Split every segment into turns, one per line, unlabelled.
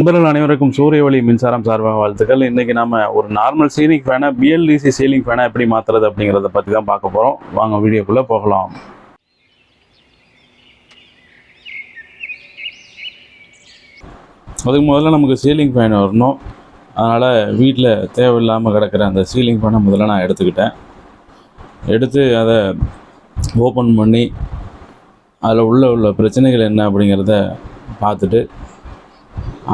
நண்பர்கள் அனைவருக்கும் சூரிய ஒளி மின்சாரம் சார்பாக வாழ்த்துக்கள். இன்றைக்கி நம்ம ஒரு நார்மல் சீலிங் ஃபேனை பிஎல்டிசி சீலிங் ஃபேனை எப்படி மாத்துறது அப்படிங்கிறத பற்றி தான் பார்க்க போகிறோம் வாங்க வீடியோக்குள்ளே போகலாம். அதுக்கு முதல்ல நமக்கு சீலிங் ஃபேன் வரணும். அதனால் வீட்டில் தேவையில்லாமல் கிடக்கிற அந்த சீலிங் ஃபேனை முதல்ல நான் எடுத்துக்கிட்டேன். எடுத்து அதை ஓப்பன் பண்ணி அதில் உள்ள உள்ள பிரச்சனைகள் என்ன அப்படிங்கிறத பார்த்துட்டு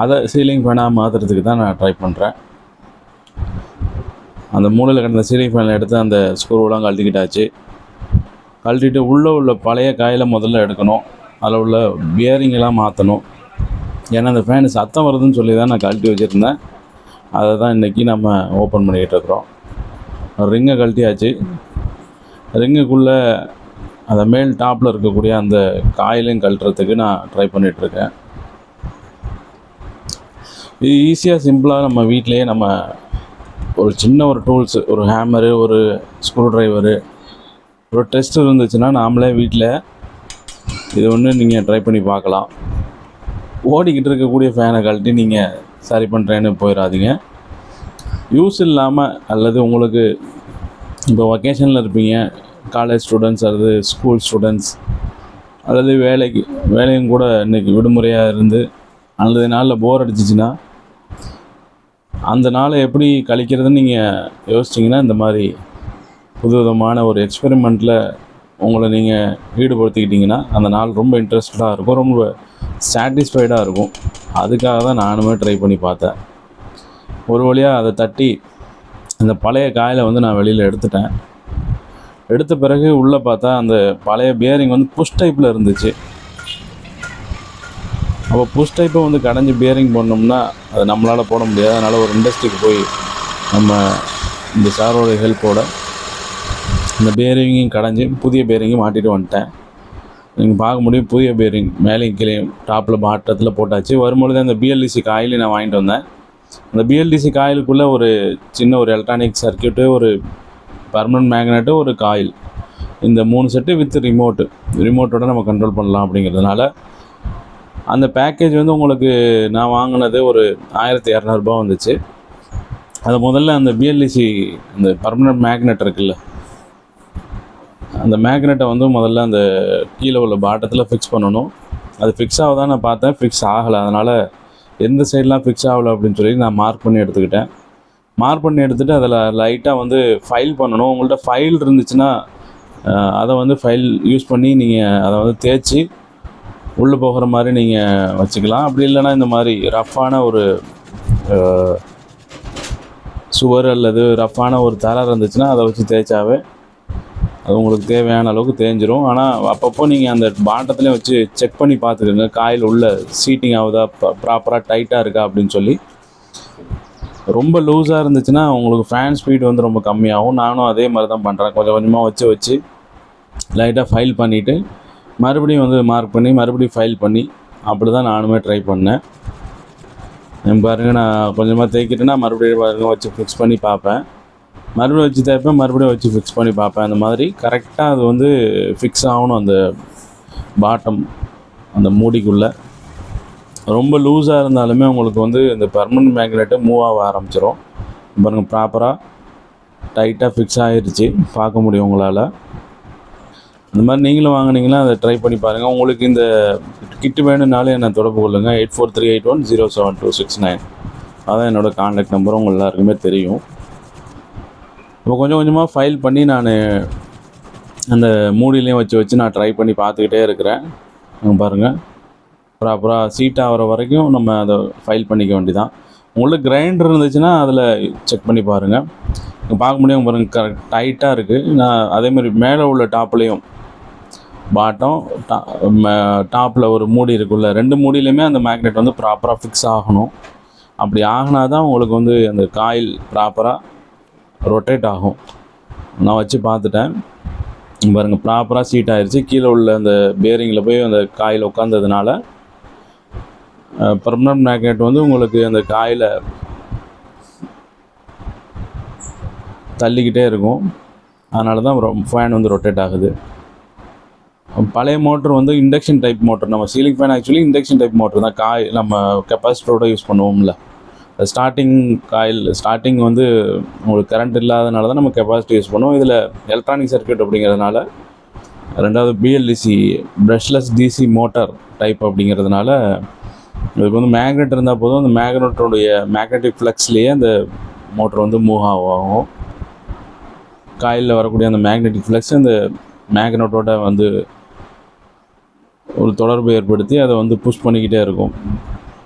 அதை சீலிங் ஃபேனாக மாற்றுறதுக்கு தான் நான் ட்ரை பண்ணுறேன் அந்த மூலையில் கிடந்த சீலிங் ஃபேனில் எடுத்து அந்த ஸ்க்ரூவெலாம் கழட்டிக்கிட்டாச்சு. கழட்டிட்டு உள்ளே உள்ள பழைய காயில் முதல்ல எடுக்கணும். அதில் உள்ள பியரிங்கெல்லாம் மாற்றணும் ஏன்னா அந்த ஃபேனு சத்தம் வருதுன்னு சொல்லி தான் நான் கழட்டி வச்சுருந்தேன். அதை தான் இன்றைக்கி நம்ம ஓப்பன் பண்ணிக்கிட்டு இருக்கிறோம். ரிங்கை கழட்டியாச்சு. ரிங்குக்குள்ளே அந்த மேல் டாப்பில் இருக்கக்கூடிய அந்த காயிலையும் கழட்டுறதுக்கு நான் ட்ரை பண்ணிகிட்ருக்கேன் இது ஈஸியாக சிம்பிளாக நம்ம வீட்டிலேயே நம்ம ஒரு சின்ன ஒரு டூல்ஸு ஒரு ஹேமரு ஒரு ஸ்க்ரூ ட்ரைவரு ஒரு டெஸ்ட் இருந்துச்சுன்னா நாமளே வீட்டில் இது ஒன்று நீங்கள் ட்ரை பண்ணி பார்க்கலாம். ஓடிக்கிட்டு இருக்கக்கூடிய ஃபேனை கழட்டி நீங்கள் சரி பண்ணுறேன்னு போயிடாதீங்க யூஸ் இல்லாமல் அல்லது உங்களுக்கு இப்போ வொக்கேஷனில் இருப்பீங்க காலேஜ் ஸ்டூடெண்ட்ஸ் அல்லது ஸ்கூல் ஸ்டூடெண்ட்ஸ் அல்லது வேலைக்கு வேலையும் கூட இன்றைக்கி விடுமுறையாக இருந்து அல்லது நாளில் போர் அடிச்சிச்சின்னா அந்த நாளை எப்படி கழிக்கிறதுன்னு நீங்கள் யோசிச்சிங்கன்னா இந்த மாதிரி புதுவிதமான ஒரு எக்ஸ்பெரிமெண்ட்டில் உங்களை நீங்கள் ஈடுபடுத்திக்கிட்டிங்கன்னா அந்த நாள் ரொம்ப இன்ட்ரெஸ்டடாக இருக்கும் ரொம்ப சாட்டிஸ்ஃபைடாக இருக்கும். அதுக்காக தான் நானுமே ட்ரை பண்ணி பார்த்தேன். ஒரு வழியாக அதை தட்டி அந்த பழைய காயில் வந்து நான் வெளியில் எடுத்துட்டேன். எடுத்த பிறகு உள்ளே பார்த்தா அந்த பழைய பியரிங் வந்து புஷ் டைப்பில் இருந்துச்சு. அப்போ புஷ் டைப்பை வந்து கடைஞ்சி பியரிங் பண்ணோம்னா அது நம்மளால் போட முடியாது. அதனால் ஒரு இண்டஸ்ட்ரிக்கு போய் நம்ம இந்த சாரோட ஹெல்ப்போட இந்த பேரிங்கையும் கடைஞ்சி புதிய பேரிங்கையும் மாட்டிட்டு வந்துட்டேன். நீங்கள் பார்க்க முடியும் புதிய பேரிங் மேலேயும் கீழே டாப்பில் பாட்டத்தில் போட்டாச்சு. வரும்பொழுது அந்த பிஎல்டிசி காயிலையும் நான் வாங்கிட்டு வந்தேன். அந்த பிஎல்டிசி காயிலுக்குள்ளே ஒரு சின்ன ஒரு எலக்ட்ரானிக் சர்க்கியூட்டு ஒரு பர்மனன்ட் மேக்னெட்டு ஒரு காயில் இந்த மூணு செட்டு வித் ரிமோட்டு ரிமோட்டோட நம்ம கண்ட்ரோல் பண்ணலாம் அப்படிங்கிறதுனால அந்த பேக்கேஜ் வந்து உங்களுக்கு நான் வாங்கினது ஒரு ஆயிரத்தி இரநூறுபா வந்துச்சு. அது முதல்ல அந்த பிஎல்இசி அந்த பர்மனன்ட் மேக்னெட் இருக்குல்ல அந்த மேக்னெட்டை வந்து முதல்ல அந்த கீழே உள்ள பாட்டத்தில் ஃபிக்ஸ் பண்ணணும். அது ஃபிக்ஸ் ஆகுதான் நான் பார்த்தேன் ஃபிக்ஸ் ஆகலை. அதனால் எந்த சைட்லாம் ஃபிக்ஸ் ஆகலை அப்படின்னு சொல்லி நான் மார்க் பண்ணி எடுத்துக்கிட்டேன். மார்க் பண்ணி எடுத்துகிட்டு அதில் லைட்டாக வந்து ஃபைல் பண்ணணும். உங்கள்கிட்ட ஃபைல் இருந்துச்சுன்னா அதை வந்து ஃபைல் யூஸ் பண்ணி நீங்கள் அதை வந்து தேய்ச்சி உள்ளே போகிற மாதிரி நீங்கள் வச்சுக்கலாம். அப்படி இல்லைன்னா இந்த மாதிரி ரஃப்பான ஒரு சுவர் அல்லது ரஃப்பான ஒரு தரை இருந்துச்சுன்னா அதை வச்சு தேய்ச்சாவே அது உங்களுக்கு தேவையான அளவுக்கு தேஞ்சிரும். ஆனால் அப்பப்போ நீங்கள் அந்த பாட்டத்திலே வச்சு செக் பண்ணி பார்த்துக்கோங்க. காயில் உள்ள சீட்டிங் ஆகுதா? ப்ராப்பராக டைட்டாக இருக்கா? அப்படின்னு சொல்லி. ரொம்ப லூஸாக இருந்துச்சுன்னா உங்களுக்கு ஃபேன் ஸ்பீடு வந்து ரொம்ப கம்மியாகும். நானும் அதே மாதிரி தான் பண்ணுறேன் கொஞ்சம் கொஞ்சமாக வச்சு வச்சு லைட்டாக ஃபைல் பண்ணிவிட்டு மறுபடியும் வந்து மார்க் பண்ணி மறுபடியும் ஃபைல் பண்ணி அப்படி தான் நானுமே ட்ரை பண்ணேன். பாருங்கள் நான் கொஞ்சமாக தேய்க்கிட்டேன்னா மறுபடியும் பாருங்கள் வச்சு ஃபிக்ஸ் பண்ணி பார்ப்பேன். மறுபடியும் வச்சு தேய்ப்பேன் மறுபடியும் வச்சு ஃபிக்ஸ் பண்ணி பார்ப்பேன். அந்த மாதிரி கரெக்டாக அது வந்து ஃபிக்ஸ் ஆகணும் அந்த பாட்டம் அந்த மூடிக்குள்ளே. ரொம்ப லூஸாக இருந்தாலுமே உங்களுக்கு வந்து இந்த பர்மனன்ட் மேக்னெட்டை மூவ் ஆக ஆரம்பிச்சிடும் பாருங்கள் ப்ராப்பராக டைட்டாக ஃபிக்ஸ் ஆகிருச்சு பார்க்க முடியும் உங்களால். இந்த மாதிரி நீங்களும் வாங்கினீங்கன்னா அதை ட்ரை பண்ணி பாருங்கள் உங்களுக்கு இந்த கிட்டு வேணும்னாலும் என்னை தொடர்பு கொள்ளுங்கள் eight four three eight one zero seven two six nine அதான் என்னோடய கான்டாக்ட் நம்பரும் உங்கள் எல்லாருக்குமே தெரியும். இப்போ கொஞ்சம் கொஞ்சமாக ஃபைல் பண்ணி நான் அந்த மூடிலையும் வச்சு வச்சு நான் ட்ரை பண்ணி பார்த்துக்கிட்டே இருக்கிறேன். பாருங்கள் ப்ராப்பராக சீட் ஆகிற வரைக்கும் நம்ம அதை ஃபைல் பண்ணிக்க வேண்டியதான் உங்களுக்கு கிரைண்டர் இருந்துச்சுன்னா அதில் செக் பண்ணி பாருங்கள் பார்க்க முடியும் பாருங்கள் கரெக்ட் டைட்டாக இருக்குது நான் அதேமாதிரி மேலே உள்ள டாப்லேயும் பாட்டம் டா டாப்பில் ஒரு மூடி இருக்குல்ல ரெண்டு மூடியிலையுமே அந்த மேக்னெட் வந்து ப்ராப்பராக ஃபிக்ஸ் ஆகணும். அப்படி ஆகினா தான் உங்களுக்கு வந்து அந்த காயில் ப்ராப்பராக ரொட்டேட் ஆகும். நான் வச்சு பார்த்துட்டேன். பாருங்கள் ப்ராப்பராக சீட் ஆயிடுச்சு கீழே உள்ள அந்த பேரிங்கில் போய் அந்த காயில் உட்காந்ததுனால பர்மனன்ட் மேக்னெட் வந்து உங்களுக்கு அந்த காயில் தள்ளிக்கிட்டே இருக்கும். அதனால தான் ஃபேன் வந்து ரொட்டேட் ஆகுது. பழைய மோட்டர் வந்து இண்டக்ஷன் டைப் மோட்டர் நம்ம ceiling fan actually induction type motor தான். காய் நம்ம கெப்பாசிட்டரோட யூஸ் பண்ணுவோம்ல. ஸ்டார்டிங் காயில் ஸ்டார்டிங் வந்து உங்களுக்கு கரண்ட் இல்லாதனால தான் நம்ம கெப்பாசிட்டி யூஸ் பண்ணுவோம். இதில் எலக்ட்ரானிக் சர்க்கியூட் அப்படிங்கிறதுனால ரெண்டாவது BLDC brushless DC motor type அப்படிங்கிறதுனால இதுக்கு வந்து மேக்னெட் இருந்தால் போதும். அந்த மேக்னெட்டோடைய மேக்னெட்டிக் ஃப்ளக்ஸ்லேயே அந்த மோட்டர் வந்து மூவ் ஆகும். காயிலில் வரக்கூடிய அந்த மேக்னெட்டிக் ஃப்ளக்ஸ் அந்த மேக்னெட்டோட வந்து ஒரு தொடர்பு ஏற்படுத்தி அதை வந்து புஷ் பண்ணிக்கிட்டே இருக்கும்.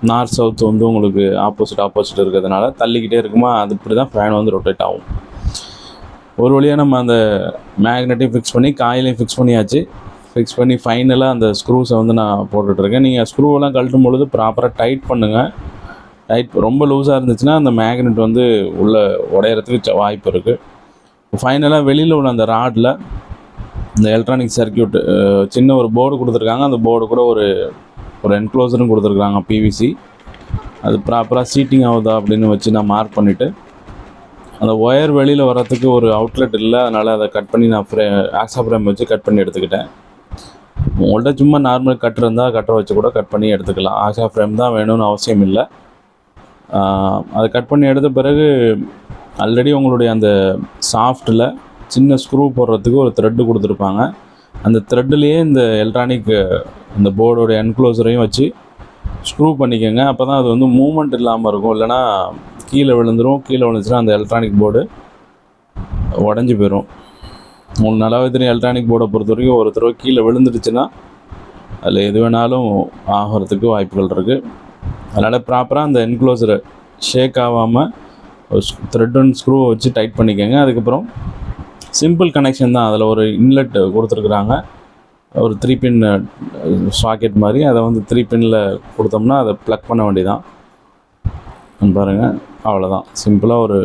நார்த் சவுத் வந்து உங்களுக்கு ஆப்போசிட் ஆப்போசிட் இருக்கிறதுனால தள்ளிக்கிட்டே இருக்குமா? அது இப்படி தான் ஃபேன் வந்து ரொட்டேட் ஆகும். ஒரு வழியாக நம்ம அந்த மேக்னெட்டையும் ஃபிக்ஸ் பண்ணி காயிலையும் ஃபிக்ஸ் பண்ணியாச்சு. ஃபிக்ஸ் பண்ணி ஃபைனலாக அந்த ஸ்க்ரூஸை வந்து நான் போட்டுட்ருக்கேன் நீங்கள் ஸ்க்ரூவெல்லாம் கழட்டும் பொழுது ப்ராப்பராக டைட் பண்ணுங்கள் டைட் ரொம்ப லூஸாக இருந்துச்சுன்னா அந்த மேக்னெட் வந்து உள்ளே உடையறதுக்கு ச- வாய்ப்பு இருக்குது ஃபைனலாக வெளியில் உள்ள அந்த ராடில் இந்த எலக்ட்ரானிக் சர்க்யூட் சின்ன ஒரு போர்டு கொடுத்துருக்காங்க. அந்த போர்டு கூட ஒரு ஒரு என்க்ளோசரும் கொடுத்துருக்காங்க பிவிசி அது ப்ராப்பராக சீட்டிங் ஆகுதா அப்படின்னு வச்சு நான் மார்க் பண்ணிவிட்டு அந்த ஒயர் வெளியில் வரத்துக்கு ஒரு அவுட்லெட் இல்லை அதனால் அதை கட் பண்ணி நான் ஃப்ரே ஆக்ஸா ஃப்ரேம் வச்சு கட் பண்ணி எடுத்துக்கிட்டேன். உங்கள்கிட்ட சும்மா நார்மல் கட் இருந்தால் கட்டரை வச்சு கூட கட் பண்ணி எடுத்துக்கலாம். ஆக்ஸா ஃப்ரேம் தான் வேணும்னு அவசியம் இல்லை. அதை கட் பண்ணி எடுத்த பிறகு ஆல்ரெடி உங்களுடைய அந்த சாஃப்ட்டில் சின்ன ஸ்க்ரூ போடுறதுக்கு ஒரு த்ரெட்டு கொடுத்துருப்பாங்க. அந்த த்ரெட்டுலேயே இந்த எலக்ட்ரானிக் அந்த போர்டோட என்க்ளோசரையும் வச்சு ஸ்க்ரூ பண்ணிக்கோங்க. அப்போ தான் அது வந்து மூமெண்ட் இல்லாமல் இருக்கும். இல்லைன்னா கீழே விழுந்துடும் கீழே விழுந்துச்சுன்னா அந்த எலக்ட்ரானிக் போர்டு உடஞ்சி போயிடும் உங்களுக்கு நல்லாவே தெரியும் எலக்ட்ரானிக் போர்டை பொறுத்த வரைக்கும் ஒரு தடவை கீழே விழுந்துடுச்சுன்னா அதில் எது வேணாலும் ஆகிறதுக்கு வாய்ப்புகள் இருக்குது அதனால் ப்ராப்பராக அந்த என்க்ளோசரை ஷேக் ஆகாமல் ஒரு த்ரெட் அண்ட் ஸ்க்ரூவை வச்சு டைட் பண்ணிக்கோங்க. அதுக்கப்புறம் சிம்பிள் கனெக்ஷன் தான் அதில் ஒரு இன்லெட் கொடுத்துருக்குறாங்க. ஒரு த்ரீ பின் சாக்கெட் மாதிரி. அதை வந்து த்ரீ பின்னில் கொடுத்தோம்னா அதை ப்ளக் பண்ண வேண்டியதான் பாருங்கள் அவ்வளோதான் சிம்பிளாக ஒரு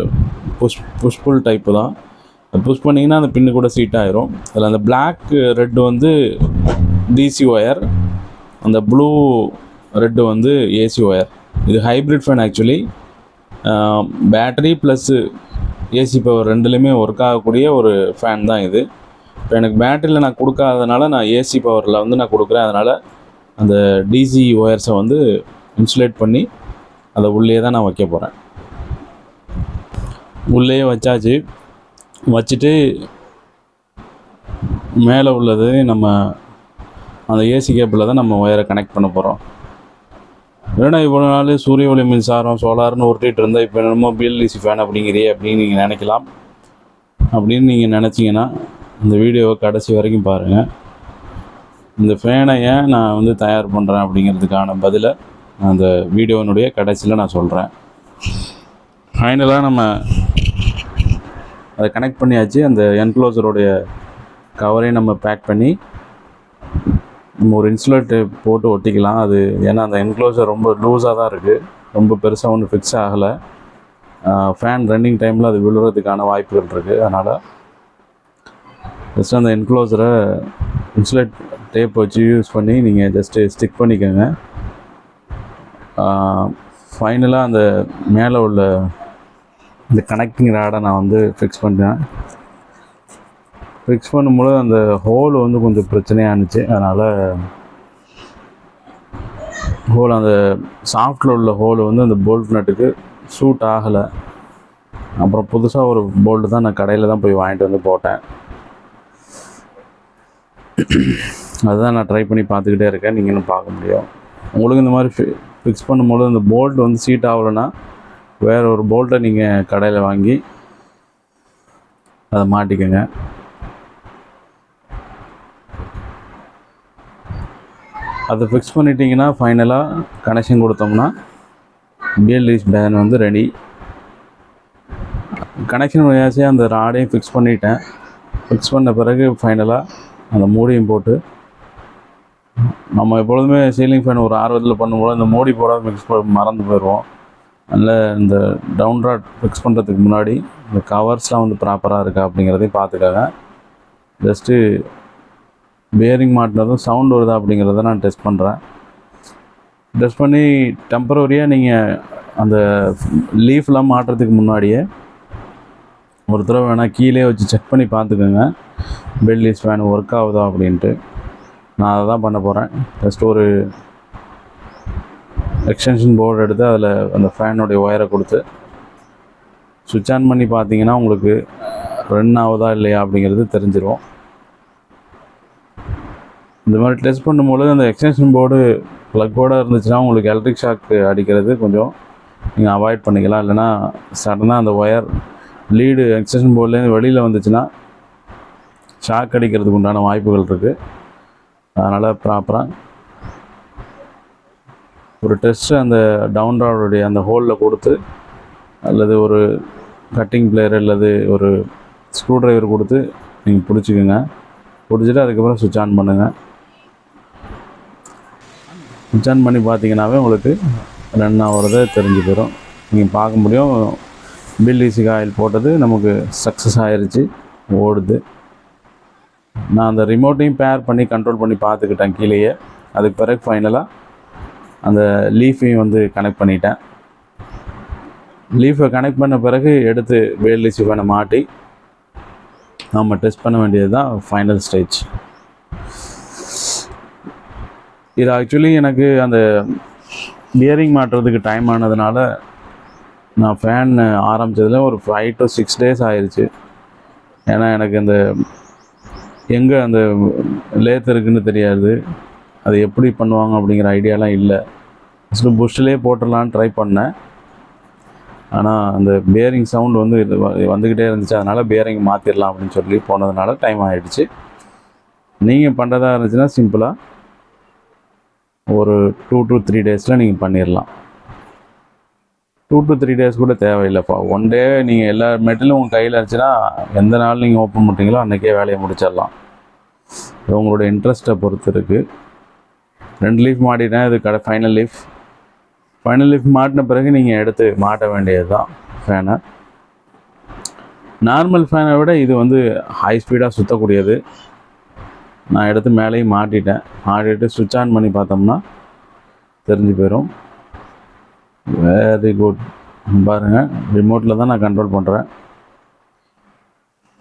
புஷ் புஷ்புல் டைப்பு தான். புஷ் பண்ணிங்கன்னா அந்த பின்னு கூட சீட் ஆயிரும். அதில் அந்த பிளாக் ரெட் வந்து டிசி ஒயர் அந்த ப்ளூ ரெட்டு வந்து ஏசி ஒயர் இது hybrid fan actually battery plus AC power ரெண்டுலேயுமே ஒர்க் ஆகக்கூடிய ஒரு ஃபேன் தான் இது. இப்போ எனக்கு பேட்டரியில் நான் கொடுக்காதனால நான் ஏசி பவரில் வந்து நான் கொடுக்குறேன். அதனால் அந்த டிசி ஒயர்ஸை வந்து இன்சுலேட் பண்ணி அதை உள்ளே தான் நான் வைக்க போகிறேன் உள்ளேயே வச்சாச்சு. வச்சுட்டு மேலே உள்ளது நம்ம அந்த ஏசி கேபிளில் தான் நம்ம ஒயரை கனெக்ட் பண்ண போகிறோம் ஏன்னா இவ்வளோ நாள் சூரிய ஒளி மின்சாரம் சோலார்னு உருட்டிகிட்டு இருந்தால் இப்போ என்னமோ பிஎல்டிசி ஃபேன் அப்படிங்கிறியே அப்படின்னு நீங்கள் நினைக்கலாம். அப்படின்னு நீங்கள் நினச்சிங்கன்னா இந்த வீடியோவை கடைசி வரைக்கும் பாருங்கள் இந்த ஃபேனை ஏன் நான் வந்து தயார் பண்ணுறேன் அப்படிங்கிறதுக்கான பதிலை அந்த வீடியோனுடைய கடைசியில் நான் சொல்கிறேன் ஃபைனலாக நம்ம அதை கனெக்ட் பண்ணியாச்சு. அந்த என்க்ளோசருடைய கவரையும் நம்ம பேக் பண்ணி நம்ம ஒரு இன்சுலேட்டு போட்டு ஒட்டிக்கலாம். அது ஏன்னா அந்த என்க்ளோசர் ரொம்ப லூஸாக தான் இருக்குது ரொம்ப பெருசாக ஒன்றும் ஃபிக்ஸ் ஆகலை. ஃபேன் ரன்னிங் டைமில் அது விழுறதுக்கான வாய்ப்புகள் இருக்குது அதனால் ஜஸ்ட் அந்த என்க்ளோசரை இன்சுலேட் டேப் வச்சு யூஸ் பண்ணி நீங்கள் ஜஸ்ட்டு ஸ்டிக் பண்ணிக்கோங்க. ஃபைனலாக அந்த மேலே உள்ள இந்த கனெக்டிங் ராடை நான் வந்து ஃபிக்ஸ் பண்ணிட்டேன் ஃபிக்ஸ் பண்ணும்போது அந்த ஹோல் வந்து கொஞ்சம் பிரச்சனையாக இருந்துச்சு. அதனால் ஹோல் அந்த சாஃப்டில் உள்ள ஹோல் வந்து அந்த போல்ட் நட்டுக்கு சூட் ஆகலை. அப்புறம் புதுசாக ஒரு போல்ட்டு தான் நான் கடையில் தான் போய் வாங்கிட்டு வந்து போட்டேன். அதுதான் நான் ட்ரை பண்ணி பார்த்துக்கிட்டே இருக்கேன். நீங்களும் பார்க்க முடியும். உங்களுக்கு இந்த மாதிரி ஃபி ஃபிக்ஸ் பண்ணும்போது அந்த போல்ட் வந்து சீட் ஆகலைன்னா வேறு ஒரு போல்ட்டை நீங்கள் கடையில் வாங்கி அதை மாட்டிக்கோங்க. அதை ஃபிக்ஸ் பண்ணிட்டீங்கன்னா ஃபைனலாக கனெக்ஷன் கொடுத்தோம்னா பிஎல்இஸ் பேன் வந்து ரெடி கனெக்ஷன் வழியாச்சு அந்த ராடையும் ஃபிக்ஸ் பண்ணிட்டேன். ஃபிக்ஸ் பண்ண பிறகு ஃபைனலாக அந்த மூடியும் போட்டு நம்ம எப்பொழுதுமே சீலிங் ஃபேன் ஒரு ஆர்வத்தில் பண்ணும்போது இந்த மூடி போட மிக்ஸ் மறந்து போயிடுவோம் அதனால் இந்த டவுன் ராட் ஃபிக்ஸ் பண்ணுறதுக்கு முன்னாடி இந்த கவர்ஸ்லாம் வந்து ப்ராப்பராக இருக்கா அப்படிங்கிறதையும் பார்த்துக்காங்க. ஜஸ்ட்டு பேரிங் மாட்டினதும் சவுண்ட் வருதா அப்படிங்கிறத நான் டெஸ்ட் பண்ணுறேன் டெஸ்ட் பண்ணி டெம்பரவரியாக நீங்கள் அந்த லீஃப்லாம் மாட்டுறதுக்கு முன்னாடியே ஒரு தடவை வேணால் கீழே வச்சு செக் பண்ணி பார்த்துக்கோங்க. பெல்லீஸ் ஃபேன் ஒர்க் ஆகுதா அப்படின்ட்டு. நான் அதை தான் பண்ண போகிறேன் ஜஸ்ட் ஒரு எக்ஸ்டென்ஷன் போர்டு எடுத்து அதில் அந்த ஃபேனுடைய ஒயரை கொடுத்து சுவிட்ச் ஆன் பண்ணி பார்த்தீங்கன்னா உங்களுக்கு ரன் ஆகுதா இல்லையா அப்படிங்கிறது தெரிஞ்சிடும் இந்த மாதிரி டெஸ்ட் பண்ணும்போது அந்த எக்ஸ்டென்ஷன் போர்டு ப்ளக்கோடு இருந்துச்சுன்னா உங்களுக்கு எலக்ட்ரிக் ஷாக் அடிக்கிறது கொஞ்சம் நீங்கள் அவாய்ட் பண்ணிக்கலாம். இல்லைன்னா சடனாக அந்த ஒயர் லீடு எக்ஸ்டென்ஷன் போர்ட்லேருந்து வெளியில் வந்துச்சுன்னா ஷாக் அடிக்கிறதுக்கு உண்டான வாய்ப்புகள் இருக்குது அதனால் ப்ராப்பராக ஒரு டெஸ்ட்டு அந்த டவுன் ராடுடைய அந்த ஹோலில் கொடுத்து அல்லது ஒரு கட்டிங் பிளேயர் அல்லது ஒரு ஸ்க்ரூ ட்ரைவர் கொடுத்து நீங்கள் பிடிச்சிக்கோங்க. பிடிச்சிட்டு அதுக்கப்புறம் சுவிட்ச் ஆன் பண்ணுங்கள் சுவிட்ச் பண்ணி பார்த்தீங்கன்னாவே உங்களுக்கு ரன் ஆகிறத தெரிஞ்சு போயிடும் நீங்கள் பார்க்க முடியும். பில்டிசி ஆயில் போட்டது நமக்கு சக்ஸஸ் ஆயிடுச்சு ஓடுது. நான் அந்த ரிமோட்டையும் பேர் பண்ணி கண்ட்ரோல் பண்ணி பார்த்துக்கிட்டேன் கீழேயே. அதுக்கு பிறகு ஃபைனலாக அந்த லீஃபையும் வந்து கனெக்ட் பண்ணிட்டேன். லீஃபை கனெக்ட் பண்ண பிறகு எடுத்து வேல் ரிசீவனை மாட்டி நம்ம டெஸ்ட் பண்ண வேண்டியது தான் ஃபைனல் ஸ்டேஜ் இது ஆக்சுவலி எனக்கு அந்த பியரிங் மாட்டுறதுக்கு டைம் ஆனதுனால நான் ஃபேன் ஆரம்பித்ததில் ஒரு ஃபைவ் டு சிக்ஸ் டேஸ் ஆயிடுச்சு ஏன்னா எனக்கு அந்த எங்கே அந்த லேத் இருக்குன்னு தெரியாது. அது எப்படி பண்ணுவாங்க அப்படிங்கிற ஐடியாலாம் இல்லை. ஃபஸ்ட்டு புஷ்லேயே போட்டுடலான்னு ட்ரை பண்ணேன். ஆனால் அந்த பேரிங் சவுண்ட் வந்து இது வந்துக்கிட்டே இருந்துச்சு. அதனால் பேரிங் மாற்றிடலாம் அப்படின்னு சொல்லி போனதுனால டைம் ஆகிடுச்சு நீங்கள் பண்ணுறதா இருந்துச்சுன்னா சிம்பிளாக ஒரு டூ டு த்ரீ டேஸில் நீங்கள் பண்ணிடலாம் டூ டு த்ரீ டேஸ் கூட தேவையில்லைப்பா. ஒன் டே நீங்கள் எல்லா மெட்டலும் உங்கள் கையில் இருந்துச்சுன்னா எந்த நாள் நீங்கள் ஓப்பன் பண்ணுறீங்களோ அன்றைக்கே வேலையை முடிச்சிடலாம் இது உங்களோட இன்ட்ரெஸ்ட்டை பொறுத்து இருக்குது ரெண்டு லீஃப் மாட்டினா இது கடை ஃபைனல் லீஃப் ஃபைனல் லீஃப் மாட்டின பிறகு நீங்கள் எடுத்து மாட்ட வேண்டியது தான் ஃபேனை நார்மல் ஃபேனை விட இது வந்து ஹை ஸ்பீடாக சுற்றக்கூடியது நான் எடுத்து மேலேயும் மாட்டிட்டேன். மாட்டிட்டு சுவிட்ச் ஆன் பண்ணி பார்த்தோம்னா தெரிஞ்சு போயிடும் வெரி குட் பாருங்கள் ரிமோட்டில் தான் நான் கண்ட்ரோல் பண்ணுறேன்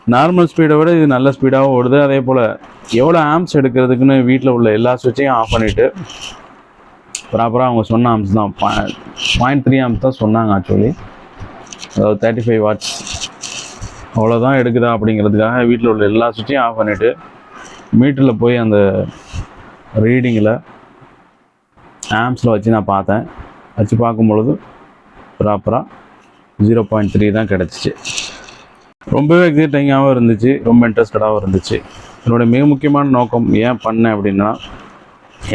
நார்மல் ஸ்பீடை விட இது நல்ல ஸ்பீடாகவும் ஓடுது. அதே போல் எவ்வளோ ஆம்ஸ் எடுக்கிறதுக்குன்னு வீட்டில் உள்ள எல்லா சுவிட்சையும் ஆஃப் பண்ணிவிட்டு ப்ராப்பராக அவங்க சொன்ன ஆம்ஸ் தான். பாயிண்ட் த்ரீ ஆம்ஸ் தான் சொன்னாங்க ஆக்சுவலி அதாவது தேர்ட்டி ஃபைவ் வாட்ஸ் அவ்வளோதான் எடுக்குதா அப்படிங்கிறதுக்காக வீட்டில் உள்ள எல்லா சுவிட்சையும் ஆஃப் பண்ணிவிட்டு மீட்டரில் போய் அந்த ரீடிங்கில் ஆம்ஸில் வச்சு நான் பார்த்தேன். வச்சு பார்க்கும் பொழுது ப்ராப்பராக ஜீரோ பாயிண்ட் த்ரீ தான் கிடச்சிச்சு. ரொம்பவே எக்ஸைட்டிங்காகவும் இருந்துச்சு ரொம்ப இன்ட்ரெஸ்டடாகவும் இருந்துச்சு. என்னோட மிக முக்கியமான நோக்கம் ஏன் பண்ணேன் அப்படின்னா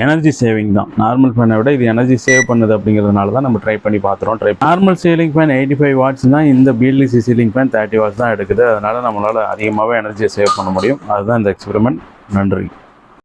எனர்ஜி சேவிங் தான். நார்மல் ஃபேனை விட இது எனர்ஜி சேவ் பண்ணுது அப்படிங்கிறதுனால தான் நம்ம ட்ரை பண்ணி பார்த்துறோம் try normal ceiling fan eighty five watts தான் இந்த BLDC ceiling fan thirty watts தான் எடுக்குது. அதனால் நம்மளால் அதிகமாகவே எனர்ஜியை சேவ் பண்ண முடியும். அதுதான் இந்த எக்ஸ்பெரிமெண்ட். நன்றி.